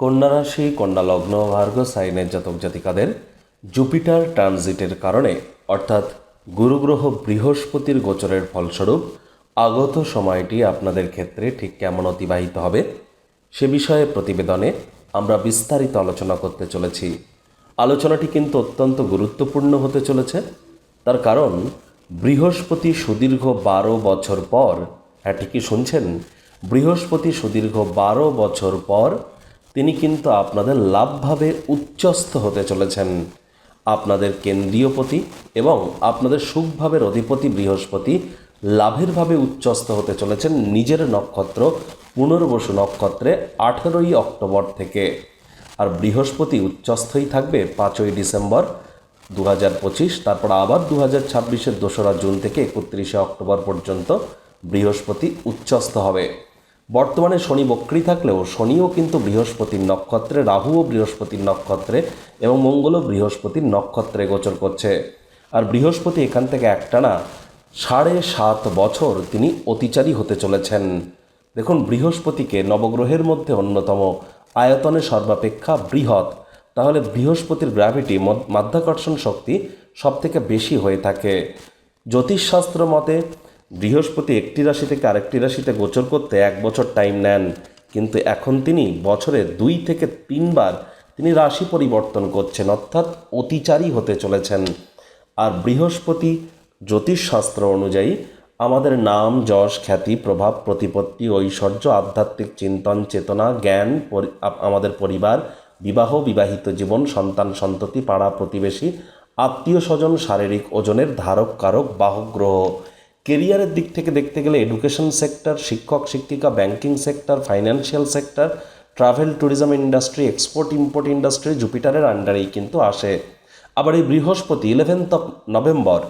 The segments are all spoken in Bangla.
কন্যা রাশি, কন্যা লগ্ন, ভার্গ, সাইনের জাতক জাতিকাদের জুপিটার ট্রানজিটের কারণে, অর্থাৎ গুরুগ্রহ বৃহস্পতির গোচরের ফলস্বরূপ আগত সময়টি আপনাদের ক্ষেত্রে ঠিক কেমন অতিবাহিত হবে সে বিষয়ে প্রতিবেদনে আমরা বিস্তারিত আলোচনা করতে চলেছি। আলোচনাটি কিন্তু অত্যন্ত গুরুত্বপূর্ণ হতে চলেছে। তার কারণ, বৃহস্পতি সুদীর্ঘ বারো বছর পর হ্যাঁ ঠিকই শুনছেন, বৃহস্পতি সুদীর্ঘ বারো বছর পর তিনি কিন্তু আপনাদের লাভভাবে উচ্চস্থ হতে চলেছেন। আপনাদের কেন্দ্রীয় পতি এবং আপনাদের সুখভাবের অধিপতি বৃহস্পতি লাভের ভাবে উচ্চস্থ হতে চলেছেন নিজের নক্ষত্র পুনর্বসু নক্ষত্রে আঠেরোই অক্টোবর থেকে। আর বৃহস্পতি উচ্চস্থই থাকবে পাঁচই ডিসেম্বর দু হাজার পঁচিশ, তারপর আবার দু হাজার ছাব্বিশের দোসরা জুন থেকে একত্রিশে অক্টোবর পর্যন্ত বৃহস্পতি উচ্চস্থ হবে। বর্তমানে শনি বক্রী থাকলেও শনিও কিন্তু বৃহস্পতির নক্ষত্রে, রাহুও বৃহস্পতির নক্ষত্রে এবং মঙ্গলও বৃহস্পতির নক্ষত্রে গোচর করছে। আর বৃহস্পতি এখান থেকে একটানা সাড়ে সাত বছর তিনি অতিচারী হতে চলেছেন। দেখুন, বৃহস্পতিকে নবগ্রহের মধ্যে অন্যতম আয়তনে সর্বাপেক্ষা বৃহৎ। তাহলে বৃহস্পতির গ্র্যাভিটি মাধ্যাকর্ষণ শক্তি সবথেকে বেশি হয়ে থাকে। জ্যোতিষশাস্ত্র মতে বৃহস্পতি একটি রাশি থেকে আরেকটি রাশিতে গোচর করতে এক বছর টাইম নেন। কিন্তু এখন তিনি বছরে দুই থেকে তিনবার তিনি রাশি পরিবর্তন করছেন, অর্থাৎ অতিচারী হতে চলেছেন। আর বৃহস্পতি জ্যোতিষশাস্ত্র অনুযায়ী আমাদের নাম, যশ, খ্যাতি, প্রভাব, প্রতিপত্তি, ঐশ্বর্য, আধ্যাত্মিক চিন্তন, চেতনা, জ্ঞান আমাদের পরিবার, বিবাহ, বিবাহিত জীবন, সন্তান, সন্ততি, পাড়া প্রতিবেশী, আত্মীয় স্বজন, শারীরিক ওজনের ধারক, কারক, বাহক, গ্রহ। কেরিয়ারের দিক থেকে দেখতে গেলে এডুকেশন সেক্টর শিক্ষক, শিক্ষিকা banking sector financial sector travel tourism industry export import industry জুপিটারের আন্ডারেই কিন্তু আসে। আবার এই বৃহস্পতি ইলেভেন্থ অফ নভেম্বর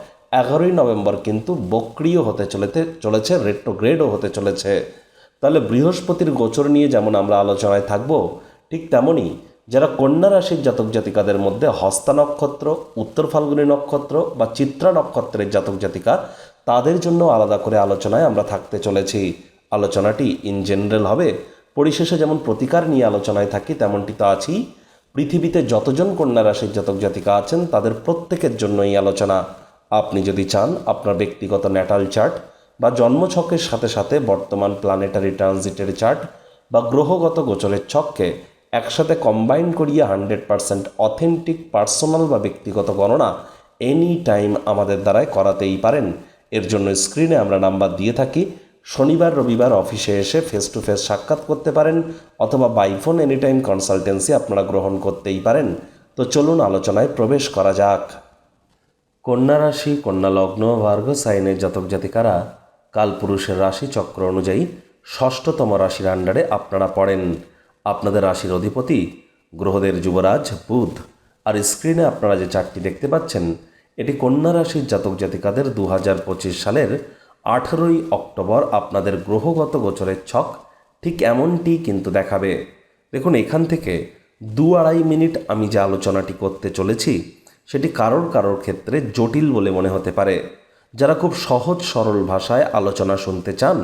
এগারোই নভেম্বর কিন্তু বক্রিয় হতে চলেতে, চলেছে রেট্রোগ্রেডও হতে চলেছে। তাহলে বৃহস্পতির গোচর নিয়ে যেমন আমরা আলোচনায় থাকব, ঠিক তেমনই যারা কন্যা রাশির জাতক জাতিকাদের মধ্যে হস্তা নক্ষত্র, উত্তর ফাল্গুনী নক্ষত্র বা চিত্রা নক্ষত্রের জাতক জাতিকা তাদের জন্য আলাদা করে আলোচনায় আমরা থাকতে চলেছি। আলোচনাটি ইন জেনারেল হবে। পরিশেষে যেমন প্রতিকার নিয়ে আলোচনায় থাকি, তেমনটি তো আছেই। পৃথিবীতে যতজন কন্যা রাশির জাতক জাতিকা আছেন, তাদের প্রত্যেকের জন্য এই আলোচনা। আপনি যদি চান, আপনার ব্যক্তিগত ন্যাটাল চার্ট বা জন্মছকের সাথে সাথে বর্তমান প্ল্যানেটারি ট্রানজিটের চার্ট বা গ্রহগত গোচরের ছককে একসাথে কম্বাইন করিয়ে হান্ড্রেড পারসেন্ট অথেন্টিক পার্সোনাল বা ব্যক্তিগত গণনা এনি টাইম আমাদের দ্বারাই করাতেই পারেন। এর জন্য স্ক্রিনে আমরা নাম্বার দিয়ে থাকি। শনিবার, রবিবার অফিসে এসে ফেস টু ফেস সাক্ষাৎ করতে পারেন অথবা বাইফোন এনি টাইম কনসালটেন্সি আপনারা গ্রহণ করতেই পারেন। তো চলুন আলোচনায় প্রবেশ করা যাক। কন্যা রাশি, কন্যা লগ্ন, ভার্গ, সাইনের জাতক জাতিকারা কালপুরুষের রাশি চক্র অনুযায়ী ষষ্ঠতম রাশির আন্ডারে আপনারা পড়েন। আপনাদের রাশির অধিপতি গ্রহদের যুবরাজ, বুধ। আর স্ক্রিনে আপনারা যে চারটি দেখতে পাচ্ছেন এটি কন্যা রাশির জাতক জাতিকাদের দু হাজার পঁচিশ সালের আঠেরোই অক্টোবর আপনাদের গ্রহগত গোচরের ছক ঠিক এমনটি কিন্তু দেখাবে। দেখুন, এখান থেকে দু আড়াই মিনিট আমি যে আলোচনাটি করতে চলেছি, সেটি কারোর কারোর ক্ষেত্রে জটিল বলে মনে হতে পারে। যারা খুব সহজ সরল ভাষায় আলোচনা শুনতে চান,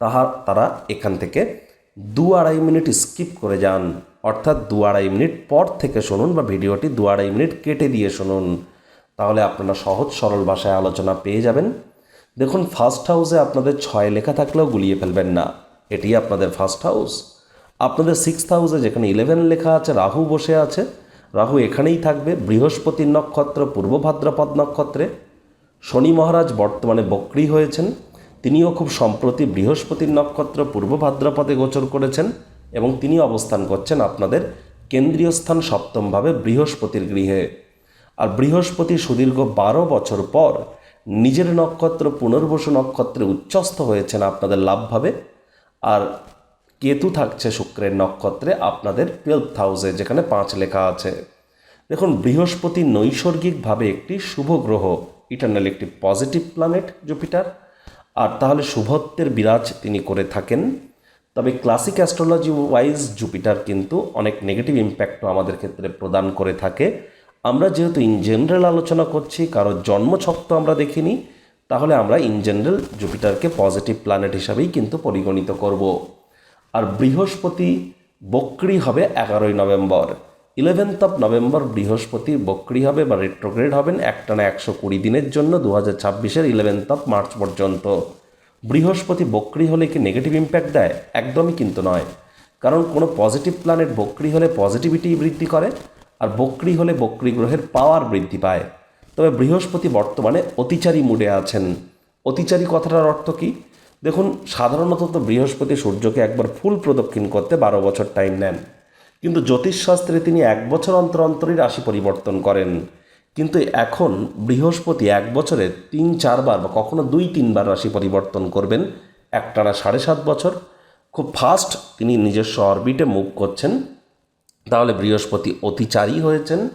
তাহা তারা এখান থেকে দু আড়াই মিনিট স্কিপ করে যান। অর্থাৎ দু আড়াই মিনিট পর থেকে শুনুন বা ভিডিওটি দু আড়াই মিনিট কেটে দিয়ে শুনুন। তাহলে আপনারা সহজ সরল ভাষায় আলোচনা পেয়ে যাবেন। দেখুন ফার্স্ট হাউসে আপনাদের ছয় লেখা থাকলেও গুলিয়ে ফেলবেন না। এটি আপনাদের ফার্স্ট হাউস আপনাদের সিক্স হাউসে যেখানে ইলেভেন লেখা আছে, রাহু বসে আছে। রাহু এখানেই থাকবে, বৃহস্পতির নক্ষত্র, পূর্ব ভাদ্রপদ নক্ষত্রে। শনি মহারাজ বর্তমানে বক্রী হয়েছেন। তিনিও খুব সম্প্রতি বৃহস্পতির নক্ষত্র, পূর্ব ভাদ্রপদে গোচর করেছেন এবং তিনি অবস্থান করছেন আপনাদের কেন্দ্রীয় স্থান সপ্তমভাবে বৃহস্পতির গৃহে। আর বৃহস্পতি সুদীর্ঘ বারো বছর পর নিজের নক্ষত্র পুনর্বসু নক্ষত্রে উচ্চস্থ হয়েছেন আপনাদের লাভভাবে আর কেতু থাকছে শুক্রের নক্ষত্রে আপনাদের টুয়েলভ হাউসে যেখানে পাঁচ লেখা আছে। দেখুন, বৃহস্পতি নৈসর্গিকভাবে একটি শুভ গ্রহ ইটার্নাল একটি পজিটিভ প্ল্যানেট জুপিটার আর তাহলে শুভত্বের বিরাজ তিনি করে থাকেন। তবে ক্লাসিক অ্যাস্ট্রোলজি ওয়াইজ জুপিটার কিন্তু অনেক নেগেটিভ ইম্প্যাক্টও আমাদের ক্ষেত্রে প্রদান করে থাকে। আমরা যেহেতু ইন জেনারেল আলোচনা করছি, কারও জন্মছক তো আমরা দেখিনি, তাহলে আমরা ইন জেনারেল জুপিটারকে পজিটিভ প্ল্যানেট হিসাবেই কিন্তু পরিগণিত করব। আর বৃহস্পতি বক্রি হবে এগারোই নভেম্বর। ইলেভেন্থ অফ নভেম্বর বৃহস্পতি বক্রি হবে বা রেট্রোগ্রেড হবেন একটানা একশো কুড়ি দিনের জন্য দু হাজার ছাব্বিশের ইলেভেন্থ অফ মার্চ পর্যন্ত। বৃহস্পতি বক্রি হলে কি নেগেটিভ ইম্প্যাক্ট দেয়? একদমই কিন্তু নয়। কারণ কোনো পজিটিভ প্ল্যানেট বক্রি হলে পজিটিভিটি বৃদ্ধি করে আর বক্রি হলে বক্রি গ্রহের পাওয়ার বৃদ্ধি পায়। তবে বৃহস্পতি বর্তমানে অতিচারী মুডে আছেন। অতিচারী কথাটার অর্থ কী? দেখুন, সাধারণত তো বৃহস্পতি সূর্যকে একবার ফুল প্রদক্ষিণ করতে বারো বছর টাইম নেন। কিন্তু জ্যোতিষশাস্ত্রে তিনি এক বছর অন্তর অন্তরই রাশি পরিবর্তন করেন। কিন্তু এখন বৃহস্পতি এক বছরে তিন, চারবার বা কখনো দুই, তিনবার রাশি পরিবর্তন করবেন। একটানা সাড়ে সাত বছর। খুব ফাস্ট তিনি নিজস্ব অরবিটে মুভ করছেন। তাহলে বৃহস্পতি অতিচারী হয়েছেন।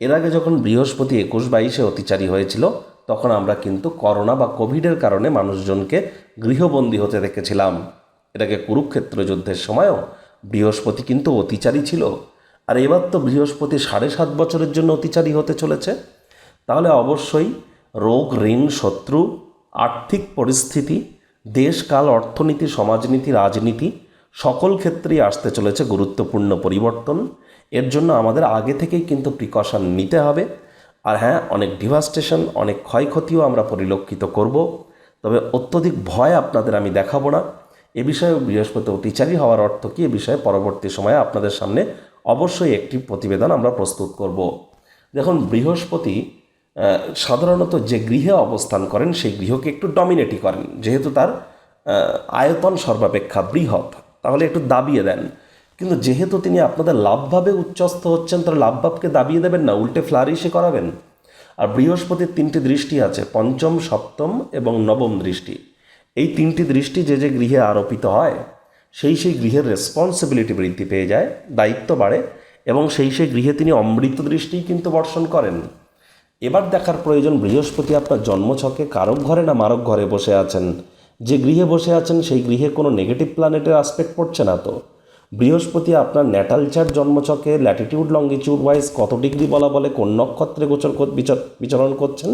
এর আগে যখন বৃহস্পতি একুশ বাইশে অতিচারী হয়েছিল, তখন আমরা কিন্তু করোনা বা কোভিডের কারণে মানুষজনকে গৃহবন্দী হতে দেখেছিলাম। এটাকে কুরুক্ষেত্র যুদ্ধের সময়ও বৃহস্পতি কিন্তু অতিচারী ছিল। আর এবার তো বৃহস্পতি সাড়ে সাত বছরের জন্য অতিচারী হতে চলেছে। তাহলে অবশ্যই রোগ, ঋণ, শত্রু, আর্থিক পরিস্থিতি দেশকাল অর্থনীতি, সমাজনীতি, রাজনীতি সকল ক্ষেত্রেই আসতে চলেছে গুরুত্বপূর্ণ পরিবর্তন। এর জন্য আমাদের আগে থেকেই কিন্তু প্রিকশন নিতে হবে। আর হ্যাঁ অনেক ডিভাস্টেশন অনেক ক্ষয়ক্ষতিও আমরা পরিলক্ষিত করব। তবে অত্যধিক ভয় আপনাদের আমি দেখাবো না। এ বিষয়ে বৃহস্পতি অতিচারী হওয়ার অর্থ কী? এ বিষয়ে পরবর্তী সময়ে আপনাদের সামনে অবশ্যই একটি প্রতিবেদন আমরা প্রস্তুত করব। দেখুন, বৃহস্পতি সাধারণত যে গৃহে অবস্থান করেন, সেই গৃহকে একটু ডমিনেটই করেন। যেহেতু তার আয়তন সর্বাপেক্ষা বৃহৎ। তাহলে একটু দাবিয়ে দেন। কিন্তু যেহেতু তিনি আপনাদের লাভভাবে উচ্চস্থ হচ্ছেন, তাহলে লাভভাবকে দাবিয়ে দেবেন না, উল্টে ফ্লারিশে করাবেন। আর বৃহস্পতির তিনটি দৃষ্টি আছে, পঞ্চম, সপ্তম এবং নবম দৃষ্টি। এই তিনটি দৃষ্টি যে যে গৃহে আরোপিত হয়, সেই সেই গৃহের রেসপন্সিবিলিটি বৃদ্ধি পেয়ে যায়, দায়িত্ব বাড়ে এবং সেই সেই গৃহে তিনি অমৃত দৃষ্টিই কিন্তু বর্ষণ করেন। এবার দেখার প্রয়োজন, বৃহস্পতি আপনার জন্মছকে কারক ঘরে না মারক ঘরে বসে আছেন? যে গৃহে বসে আছেন, সেই গৃহে কোনো নেগেটিভ প্ল্যানেটের আসপেক্ট পড়ছে না তো? বৃহস্পতি আপনার ন্যাটাল চার্ট জন্মছকে ল্যাটিটিউড লঙ্গিটিউড ওয়াইজ কত ডিগ্রি বলা বলে, কোন নক্ষত্রে গোচর বিচরণ করছেন?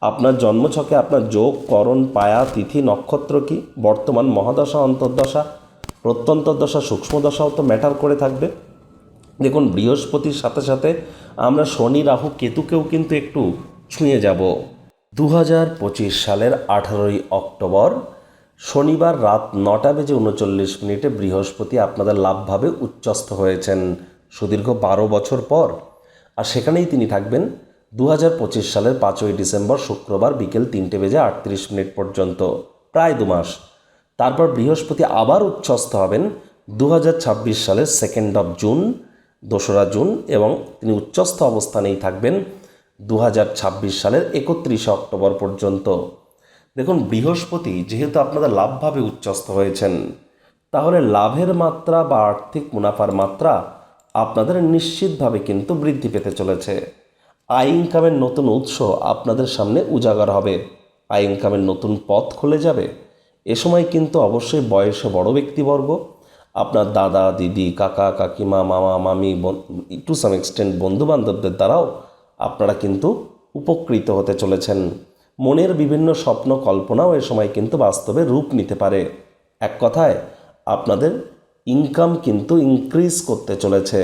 আপনার জন্মছকে আপনার যোগ, করণ, পায়া, তিথি, নক্ষত্র কি? বর্তমান মহাদশা, অন্তর্দশা প্রত্যন্তর্দশা সূক্ষ্মদশাও তো ম্যাটার করে থাকবে। দেখুন, বৃহস্পতির সাথে সাথে আমরা শনি, রাহু, কেতুকেও কিন্তু একটু ছুঁয়ে যাব। দু হাজার পঁচিশ সালের আঠারোই অক্টোবর শনিবার রাত নটা বেজে উনচল্লিশ মিনিটে বৃহস্পতি আপনাদের লাভভাবে উচ্চস্থ হয়েছেন। সুদীর্ঘ বারো বছর পর। আর সেখানেই তিনি থাকবেন দু পঁচিশ সালের পাঁচই ডিসেম্বর শুক্রবার বিকেল তিনটে বেজে আটত্রিশ মিনিট পর্যন্ত, প্রায় দু মাস। তারপর বৃহস্পতি আবার উচ্ছ্বস্ত হবেন দু হাজার ছাব্বিশ সালের সেকেন্ড অফ জুন দোসরা জুন এবং তিনি উচ্চস্থ অবস্থানেই থাকবেন দু হাজার ছাব্বিশ সালের একত্রিশে অক্টোবর পর্যন্ত। দেখুন, বৃহস্পতি যেহেতু আপনাদের লাভভাবে উচ্চস্থ হয়েছেন, তাহলে লাভের মাত্রা বা আর্থিক মুনাফার মাত্রা আপনাদের নিশ্চিতভাবে কিন্তু বৃদ্ধি পেতে চলেছে। আয় ইনকামের নতুন উৎস আপনাদের সামনে উজাগার হবে। আয় ইনকামের নতুন পথ খুলে যাবে। এ সময় কিন্তু অবশ্যই বয়সে বড় ব্যক্তিবর্গ, আপনার দাদা, দিদি, কাকা, কাকিমা, মামা, মামি টু সাম এক্সটেন্ট বন্ধুবান্ধবদের দ্বারাও আপনারা কিন্তু উপকৃত হতে চলেছেন। মনের বিভিন্ন স্বপ্ন কল্পনাও এ সময় কিন্তু বাস্তবে রূপ নিতে পারে। এক কথায়, আপনাদের ইনকাম কিন্তু ইনক্রিজ করতে চলেছে।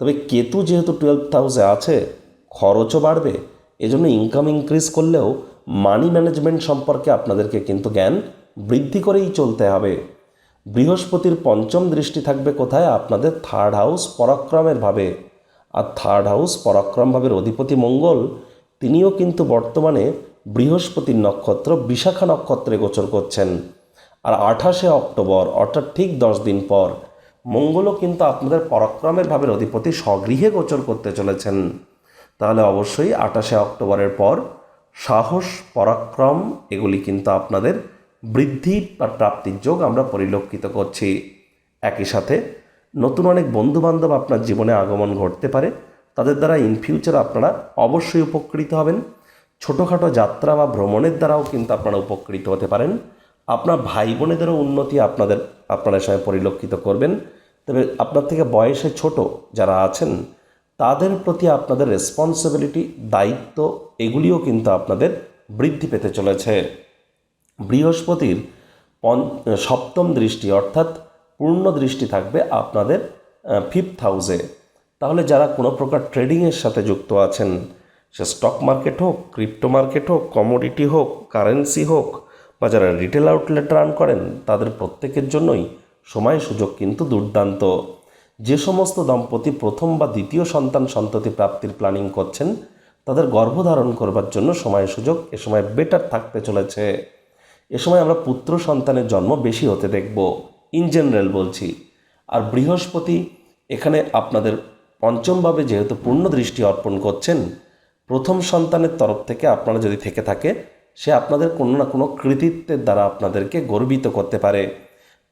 তবে কেতু যেহেতু টুয়েলভ হাউসে আছে, খরচও বাড়বে। এজন্য ইনকাম ইনক্রিজ করলেও মানি ম্যানেজমেন্ট সম্পর্কে আপনাদেরকে কিন্তু জ্ঞান বৃদ্ধি করেই চলতে হবে। বৃহস্পতির পঞ্চম দৃষ্টি থাকবে কোথায়? আপনাদের থার্ড হাউস পরাক্রমের ভাবে। আর থার্ড হাউস পরাক্রম ভাবের অধিপতি মঙ্গল, তিনিও কিন্তু বর্তমানে বৃহস্পতির নক্ষত্র, বিশাখা নক্ষত্রে গোচর করছেন। আর আঠাশে অক্টোবর, অর্থাৎ ঠিক দশ দিন পর, মঙ্গলও কিন্তু আপনাদের পরাক্রমের ভাবের অধিপতি স্বগৃহে গোচর করতে চলেছেন। তাহলে অবশ্যই আঠাশে অক্টোবরের পর সাহস, পরাক্রম, এগুলি কিন্তু আপনাদের বৃদ্ধি বা প্রাপ্তির যোগ আমরা পরিলক্ষিত করছি। একই সাথে নতুন অনেক বন্ধুবান্ধব আপনার জীবনে আগমন ঘটতে পারে। তাদের দ্বারা ইন ফিউচার আপনারা অবশ্যই উপকৃত হবেন। ছোটোখাটো যাত্রা বা ভ্রমণের দ্বারাও কিন্তু আপনারা উপকৃত হতে পারেন। আপনার ভাই বোনেদেরও উন্নতি আপনাদের, আপনারা সঙ্গে পরিলক্ষিত করবেন। তবে আপনার থেকে বয়সে ছোট যারা আছেন, তাদের প্রতি আপনাদের রেসপন্সিবিলিটি দায়িত্ব, এগুলিও কিন্তু আপনাদের বৃদ্ধি পেতে চলেছে। বৃহস্পতির সপ্তম দৃষ্টি অর্থাৎ পূর্ণ দৃষ্টি থাকবে আপনাদের ফিফথ হাউসে তাহলে যারা কোনো প্রকার ট্রেডিংয়ের সাথে যুক্ত আছেন, সে স্টক মার্কেট হোক ক্রিপ্টো মার্কেট হোক কমোডিটি হোক কারেন্সি হোক, বা যারা রিটেল আউটলেট রান করেন, তাদের প্রত্যেকের জন্যই সময় সুযোগ কিন্তু দুর্দান্ত। যে সমস্ত দম্পতি প্রথম বা দ্বিতীয় সন্তান সন্ততি প্রাপ্তির প্ল্যানিং করছেন, তাদের গর্ভধারণ করবার জন্য সময় সুযোগ, এ সময় বেটার থাকতে চলেছে। এ সময় আমরা পুত্র সন্তানের জন্ম বেশি হতে দেখব। ইন জেনারেল বলছি। আর বৃহস্পতি এখানে আপনাদের পঞ্চমভাবে যেহেতু পূর্ণ দৃষ্টি অর্পণ করছেন, প্রথম সন্তানের তরফ থেকে আপনারা যদি থেকে থাকে, সে আপনাদের কোনো না কোনো কৃতিত্বের দ্বারা আপনাদেরকে গর্বিত করতে পারে।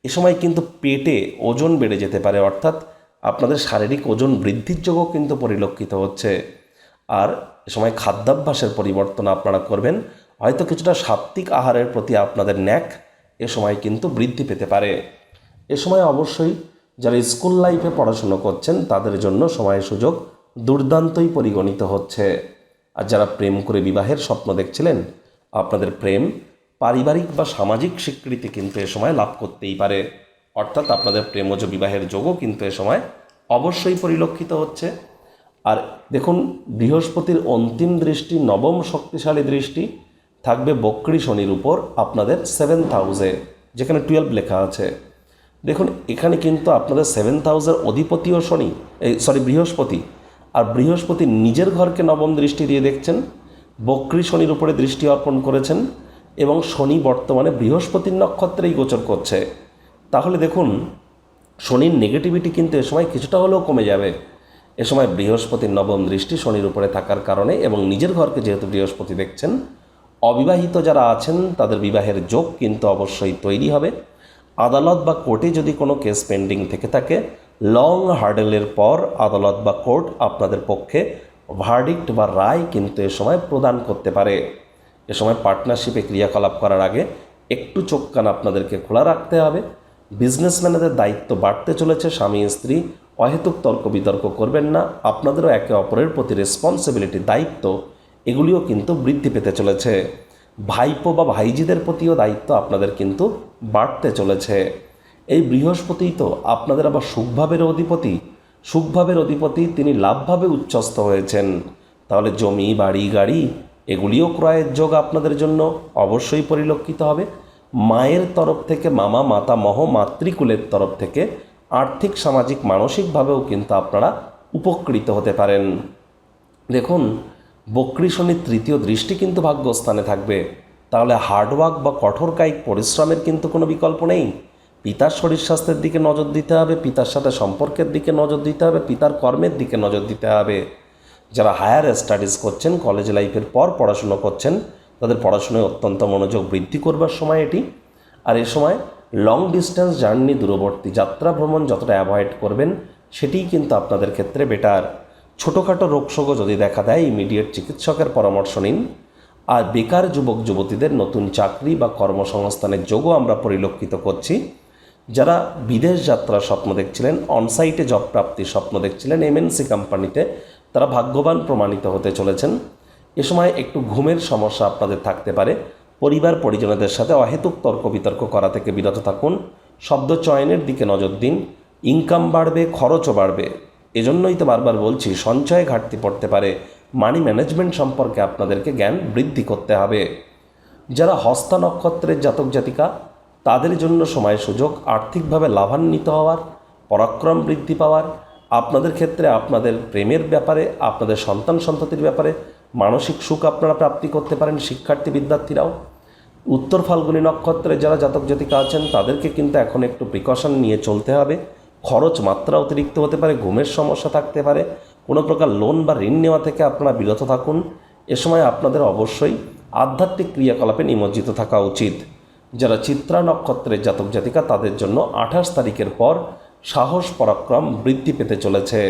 এ সময় কিন্তু পেটে ওজন বেড়ে যেতে পারে, অর্থাৎ আপনাদের শারীরিক ওজন বৃদ্ধির যোগও কিন্তু পরিলক্ষিত হচ্ছে। আর এ সময় খাদ্যাভ্যাসের পরিবর্তন আপনারা করবেন, হয়তো কিছুটা সাত্ত্বিক আহারের প্রতি আপনাদের ন্যাক এ সময় কিন্তু বৃদ্ধি পেতে পারে। এ সময় অবশ্যই যারা স্কুল লাইফে পড়াশুনো করছেন, তাদের জন্য সময় সুযোগ দুর্দান্তই পরিগণিত হচ্ছে। আর যারা প্রেম করে বিবাহের স্বপ্ন দেখছিলেন, আপনাদের প্রেম পারিবারিক বা সামাজিক স্বীকৃতি কিন্তু এ সময় লাভ করতেই পারে। অর্থাৎ আপনাদের প্রেমজ বিবাহের যোগও কিন্তু এ সময় অবশ্যই পরিলক্ষিত হচ্ছে। আর দেখুন, বৃহস্পতির অন্তিম দৃষ্টি, নবম শক্তিশালী দৃষ্টি থাকবে বক্রী শনির উপর, আপনাদের সেভেন্থ হাউসে যেখানে টুয়েলভ লেখা আছে। দেখুন, এখানে কিন্তু আপনাদের সেভেন্থ হাউসের অধিপতিও শনি, এই সরি বৃহস্পতি। আর বৃহস্পতি নিজের ঘরকে নবম দৃষ্টি দিয়ে দেখছেন, বক্রী শনির উপরে দৃষ্টি অর্পণ করেছেন, এবং শনি বর্তমানে বৃহস্পতির নক্ষত্রেই গোচর করছে। তাহলে দেখুন, শনির নেগেটিভিটি কিন্তু এ সময় কিছুটা হলেও কমে যাবে। এ সময় বৃহস্পতির নবম দৃষ্টি শনির উপরে থাকার কারণে এবং নিজের ঘরকে যেহেতু বৃহস্পতি দেখছেন, অবিবাহিত যারা আছেন, তাদের বিবাহের যোগ কিন্তু অবশ্যই তৈরি হবে। আদালত বা কোর্টে যদি কোনো কেস পেন্ডিং থেকে থাকে, লং হার্ডেলের পর আদালত বা কোর্ট আপনাদের পক্ষে ভার্ডিক্ট বা রায় কিন্তু এ সময় প্রদান করতে পারে। এ সময় পার্টনারশিপে ক্রিয়াকলাপ করার আগে একটু চোখ কান আপনাদেরকে খোলা রাখতে হবে। বিজনেসম্যানেদের দায়িত্ব বাড়তে চলেছে, স্বামী, স্ত্রী, অহেতুক তর্ক বিতর্ক করবেন না, আপনাদেরও একে অপরের প্রতি রেসপন্সিবিলিটি দায়িত্ব, এগুলিও কিন্তু বৃদ্ধি পেতে চলেছে। ভাইপো বা ভাইজিদের প্রতিও দায়িত্ব আপনাদের কিন্তু বাড়তে চলেছে। এই বৃহস্পতি তো আপনাদের আবার সুখভাবের অধিপতি। সুখভাবের অধিপতি তিনি লাভভাবে উচ্চস্ত হয়েছেন। তাহলে জমি, বাড়ি, গাড়ি, এগুলিও ক্রয়ের যোগ আপনাদের জন্য অবশ্যই পরিলক্ষিত হবে। মায়ের তরফ থেকে, মামা, মাতা, মহ, মাতৃকুলের তরফ থেকে আর্থিক, সামাজিক, মানসিকভাবেও কিন্তু আপনারা উপকৃত হতে পারেন। দেখুন বক্রী তৃতীয় দৃষ্টি কিন্তু ভাগ্যস্থানে থাকবে। তাহলে হার্ডওয়ার্ক বা কঠোর কায়িক পরিশ্রমের কিন্তু কোনো বিকল্প নেই। পিতার শরীর স্বাস্থ্যের দিকে নজর দিতে হবে, পিতার সাথে সম্পর্কের দিকে নজর দিতে হবে, পিতার কর্মের দিকে নজর দিতে হবে। যারা হায়ার স্টাডিজ করছেন কলেজ লাইফের পর পড়াশুনো করছেন, তাদের পড়াশোনায় অত্যন্ত মনোযোগ বৃদ্ধি করবার সময় এটি। আর এ সময় লং ডিস্টেন্স জার্নি দূরবর্তী যাত্রা ভ্রমণ যতটা অ্যাভয়েড করবেন, সেটিই কিন্তু আপনাদের ক্ষেত্রে বেটার ছোটোখাটো রোগশোগও যদি দেখা দেয় ইমিডিয়েট চিকিৎসকের পরামর্শ নিন। আর বেকার যুবক, যুবতীদের নতুন চাকরি বা কর্মসংস্থানের যোগও আমরা পরিলক্ষিত করছি। যারা বিদেশ যাত্রার স্বপ্ন দেখছিলেন অনসাইটে জব প্রাপ্তির স্বপ্ন দেখছিলেন এমএনসি কোম্পানিতে তারা ভাগ্যবান প্রমাণিত হতে চলেছেন। এ সময় একটু ঘুমের সমস্যা আপনাদের থাকতে পারে। পরিবার, পরিজনদের সাথে অহেতুক তর্ক বিতর্ক করা থেকে বিরত থাকুন। শব্দ চয়নের দিকে নজর দিন। ইনকাম বাড়বে, খরচও বাড়বে। এজন্যই তো বারবার বলছি, সঞ্চয়ে ঘাটতি পড়তে পারে। মানি ম্যানেজমেন্ট সম্পর্কে আপনাদেরকে জ্ঞান বৃদ্ধি করতে হবে। যারা হস্তা নক্ষত্রের জাতক জাতিকা, তাদের জন্য সময় সুযোগ, আর্থিকভাবে লাভান্বিত হওয়ার, পরাক্রম বৃদ্ধি পাওয়ার, আপনাদের ক্ষেত্রে আপনাদের প্রেমের ব্যাপারে, আপনাদের সন্তান সন্ততির ব্যাপারে মানসিক সুখ আপনারা প্রাপ্তি করতে পারেন শিক্ষার্থী বিদ্যার্থীরাও। উত্তর ফাল্গুনী নক্ষত্রে যারা জাতক জাতিকা আছেন, তাদেরকে কিন্তু এখন একটু প্রিকশন নিয়ে চলতে হবে। খরচ মাত্রা অতিরিক্ত হতে পারে, ঘুমের সমস্যা থাকতে পারে, কোনো প্রকার লোন বা ঋণ নেওয়া থেকে আপনারা বিরত থাকুন। এ সময় আপনাদের অবশ্যই আধ্যাত্মিক ক্রিয়াকলাপে নিমজ্জিত থাকা উচিত। যারা চিত্রা নক্ষত্রের জাতক জাতিকা, তাদের জন্য আঠাশ তারিখের পর সাহস, পরাক্রম বৃদ্ধি পেতে চলেছে।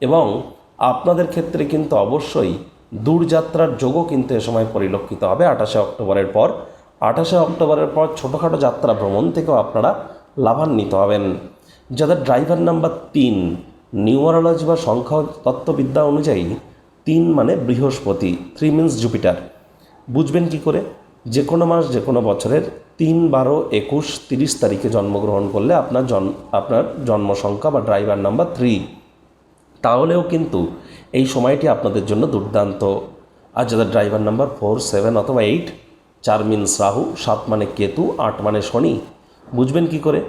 এবং আপনাদের ক্ষেত্রে কিন্তু অবশ্যই দূরযাত্রার যোগও কিন্তু এ সময় পরিলক্ষিত হবে। আঠাশে অক্টোবরের পর, আঠাশে অক্টোবরের পর ছোটোখাটো যাত্রা ভ্রমণ থেকেও আপনারা লাভান্বিত হবেন। যাদের ড্রাইভার নাম্বার তিন নিউমারোলজি বা সংখ্যা তত্ত্ববিদ্যা অনুযায়ী তিন মানে বৃহস্পতি থ্রি মিনস জুপিটার বুঝবেন কি করে? যে কোনো মাস যে কোনো বছরের তিন, বারো, একুশ, তিরিশ তারিখে জন্মগ্রহণ করলে আপনার জন, আপনার জন্ম সংখ্যা বা ড্রাইভার নাম্বার থ্রি তাহলেও কিন্তু এই সময়টি আপনাদের জন্য দুর্দান্ত। আর যাদের ড্রাইভার নাম্বার ফোর সেভেন অথবা এইট চার মিনস রাহু, সাত মানে কেতু, আট মানে শনি। বুঝবেন কি করে?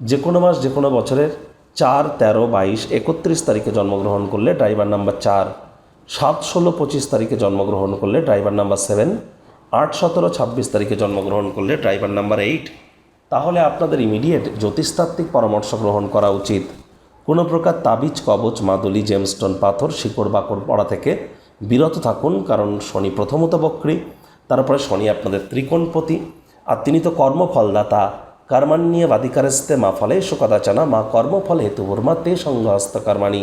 যে কোনো মাস, যে কোনো বছরের চার, তেরো, বাইশ, একত্রিশ তারিখে জন্মগ্রহণ করলে ড্রাইভার নাম্বার চার, সাত, ষোলো, পঁচিশ তারিখে জন্মগ্রহণ করলে ড্রাইভার নাম্বার সেভেন, আট, সতেরো, ছাব্বিশ তারিখে জন্মগ্রহণ করলে ড্রাইভার নাম্বার এইট। তাহলে আপনাদের ইমিডিয়েট জ্যোতিষতাত্ত্বিক পরামর্শ গ্রহণ করা উচিত। কোনো প্রকার তাবিজ, কবচ, মাদুলি জেমস্টোন পাথর, শিকড়, বাকড় পড়া থেকে বিরত থাকুন, কারণ শনি প্রথমত বক্রী, তারপরে শনি আপনাদের ত্রিকোণপতি, আর তিনি তো কর্মফলদাতা। কর্মান্যে বাদিকারস্তে মা ফলে সুকদাচানা মা কর্মফল হেতু বর্মা তে সঙ্গহস্ত কর্মাণী।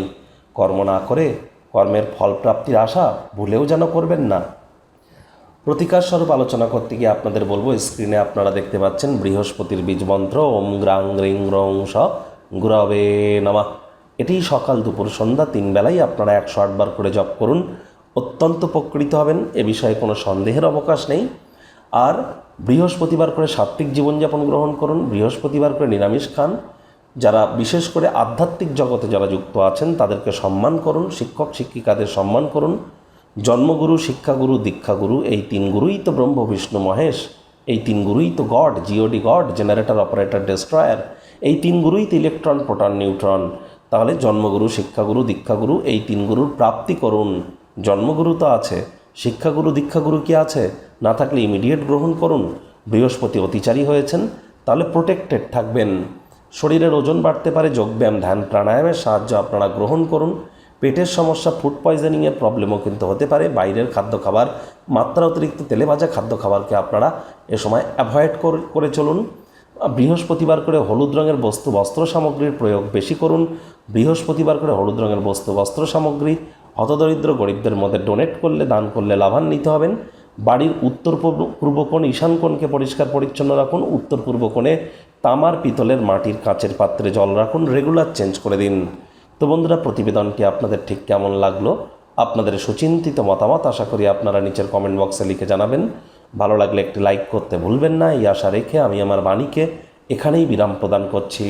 কর্ম না করে কর্মের ফল প্রাপ্তির আশা ভুলেও যেন করবেন না। প্রতিকার স্বরূপ আলোচনা করতে গিয়ে আপনাদের বলব, স্ক্রিনে আপনারা দেখতে পাচ্ছেন বৃহস্পতির বীজ মন্ত্র, ওম গ্রাং রিং রং স গুরবে নামা। এটি সকাল দুপুর সন্ধ্যা তিন বেলায় আপনারা একশো আটবার করে জপ করুন। অত্যন্ত উপকৃত হবেন, এ বিষয়ে কোনো সন্দেহের অবকাশ নেই। আর বৃহস্পতিবার করে সাত্ত্বিক জীবনযাপন গ্রহণ করুন, বৃহস্পতিবার করে নিরামিষ খান। যারা বিশেষ করে আধ্যাত্মিক জগতে যারা যুক্ত আছেন, তাদেরকে সম্মান করুন, শিক্ষক শিক্ষিকাদের সম্মান করুন। জন্মগুরু, শিক্ষাগুরু, দীক্ষাগুরু, এই তিন গুরুই তো ব্রহ্ম, বিষ্ণু, মহেশ, এই তিন গুরুই তো God G O D God generator operator destroyer এই তিন গুরুই তো ইলেকট্রন, প্রোটন, নিউট্রন। তাহলে জন্মগুরু, শিক্ষাগুরু, দীক্ষাগুরু, এই তিন গুরুর প্রাপ্তি করুন। জন্মগুরু তো আছে, শিক্ষাগুরু, দীক্ষাগুরু কি আছে? না থাকলে ইমিডিয়েট গ্রহণ করুন। বৃহস্পতি অতিচারী হয়েছেন, তাহলে প্রোটেক্টেড থাকবেন। শরীরের ওজন বাড়তে পারে, যোগব্যায়াম, ধ্যান, প্রাণায়ামের সাহায্য আপনারা গ্রহণ করুন। পেটের সমস্যা ফুড পয়জনিংয়ের প্রবলেমও কিন্তু হতে পারে। বাইরের খাদ্য খাবার, মাত্রা অতিরিক্ত তেলে ভাজা খাদ্য খাবারকে আপনারা এ সময় অ্যাভয়েড করে চলুন। বৃহস্পতিবার করে হলুদ রঙের বস্তু, বস্ত্র সামগ্রীর প্রয়োগ বেশি করুন। বৃহস্পতিবার করে হলুদ রঙের বস্তু, বস্ত্র সামগ্রী, হতদরিদ্র গরিবদের মধ্যে ডোনেট করলে, দান করলে লাভান্বিত হবেন। বাড়ির উত্তর পূর্ব কোণ, ঈশান কোণকে পরিষ্কার পরিচ্ছন্ন রাখুন। উত্তর পূর্ব কোণে তামার পিতলের মাটির কাচের পাত্রে জল রাখুন। রেগুলার চেঞ্জ করে দিন। তো বন্ধুরা, প্রতিবেদনটি আপনাদের ঠিক কেমন লাগল? আপনাদের সুচিন্তিত মতামত আশা করি আপনারা নিচের কমেন্ট বক্সে লিখে জানাবেন। ভালো লাগলে একটি লাইক করতে ভুলবেন না। এই আশা রেখে আমি আমার বাণীকে এখানেই বিরাম প্রদান করছি।